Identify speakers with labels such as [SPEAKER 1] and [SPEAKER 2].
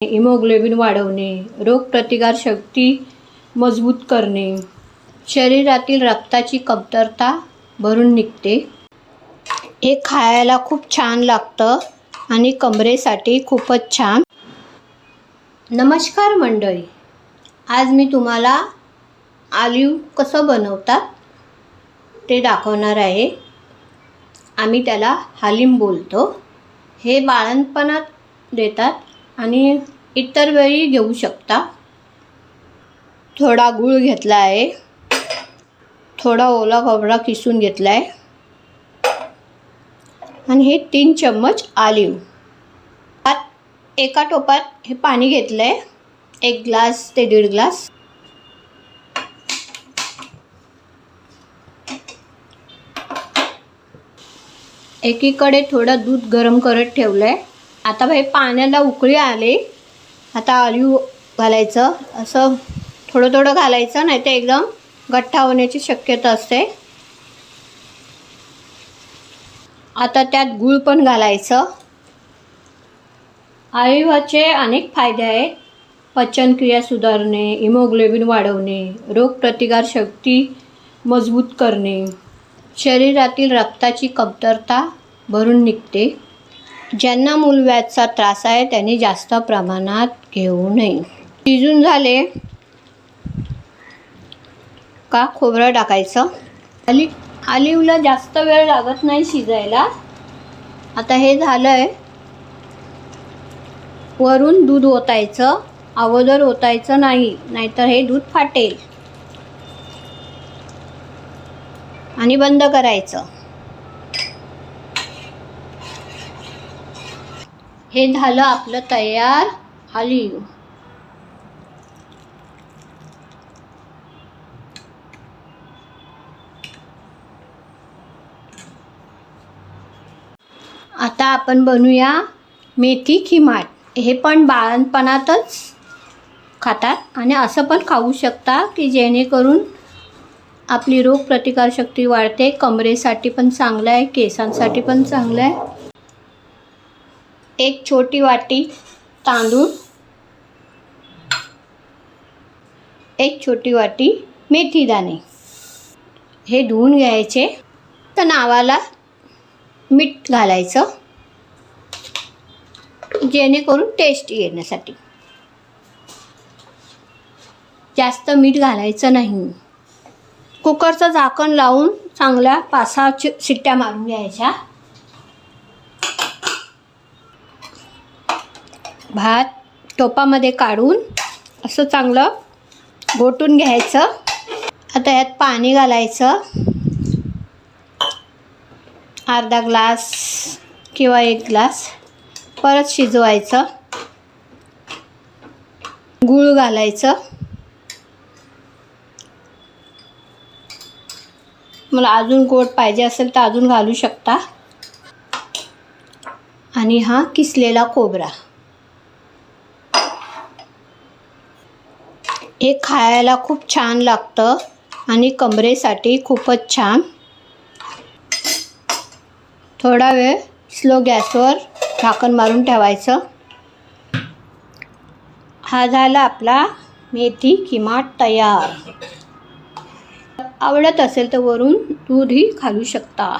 [SPEAKER 1] Haemoglobin वाढवणे रोगप्रतिकारशक्ती मजबूत करणे शरीरातील रक्ताची कमतरता भरून निघते. हे खायला खूप छान लागतं आणि कमरेसाठी खूपच छान. नमस्कार मंडळी आज मी तुम्हाला आलिव कसं बनवतात ते दाखवणार आहे. आम्ही त्याला हालिम बोलतो. हे बाळणपणात देतात. आणि इतर वेळी घेऊ शकता. थोडा गूळ घेतला आहे थोडा ओला खोबरा किसून घेतला आहे आणि हे तीन चम्मच आलिव. आत एका टोपात हे पाणी घेतलं आहे एक ग्लास ते दीड ग्लास. एकीकडे थोडं दूध गरम करत ठेवलं आहे आता भाई पाण्याला उकळी आले. आता ऑलिव घालायचं. असं थोडं थोडं घालायचं नाही तर एकदम गठ्ठा होण्याची शक्यता असते. आता त्यात गूळ पण घालायचं. ऑलिव्हचे अनेक फायदे आहेत. पचनक्रिया सुधारणे हिमोग्लोबिन वाढवणे रोगप्रतिकारशक्ती मजबूत करणे. शरीरातील रक्ताची कमतरता भरून निघते. ज्यांना मूलव्याधचा त्रास आहे त्यांनी जास्त प्रमाणात घेऊ नये. शिजून झाले. का खोबरं टाकायचं? आली आलिवला जास्त वेळ लागत नाही शिजायला. आता हे झालं आहे वरून दूध ओतायचं. अगोदर ओतायचं नाही नाहीतर हे दूध फाटेल. आणि बंद करायचं. हे झालं आपलं तयार ऑलिव आता आपण बनवूया मेथी खिमाट हे पण बाळणपणातच खातात आणि असं पण खाऊ शकता की जेणेकरून आपली रोगप्रतिकारशक्ती वाढते. कमरेसाठी पण चांगलं आहे केसांसाठी पण चांगलं आहे. एक छोटी वाटी तांदूळ एक छोटी वाटी मेथी दाणे. हे धुवून घ्यायचे. तर नावाला मीठ घालायचं. जेणेकरून टेस्ट येण्यासाठी. जास्त मीठ घालायचं नाही. कुकरचं झाकण लावून चांगल्या पाच सहा शिट्ट्या मारून घ्यायच्या. भात टोपामध्ये काढून असं चांगलं गोटून घ्यायचं. आता यात पाणी घालायचं. अर्धा ग्लास किंवा एक ग्लास परत शिजवायचं. गूळ घालायचं. मला अजून गोड पाहिजे असेल तर अजून घालू शकता. आणि हा किसलेला कोबरा. हे खायला खूप छान लागतं आणि कमरेसाठी खूपच छान. थोडा वेळ स्लो गॅसवर झाकण मारून ठेवायचं. हा झाला आपला मेथी किमाट तयार. आवडत असेल तर वरून दूधही घालू शकता.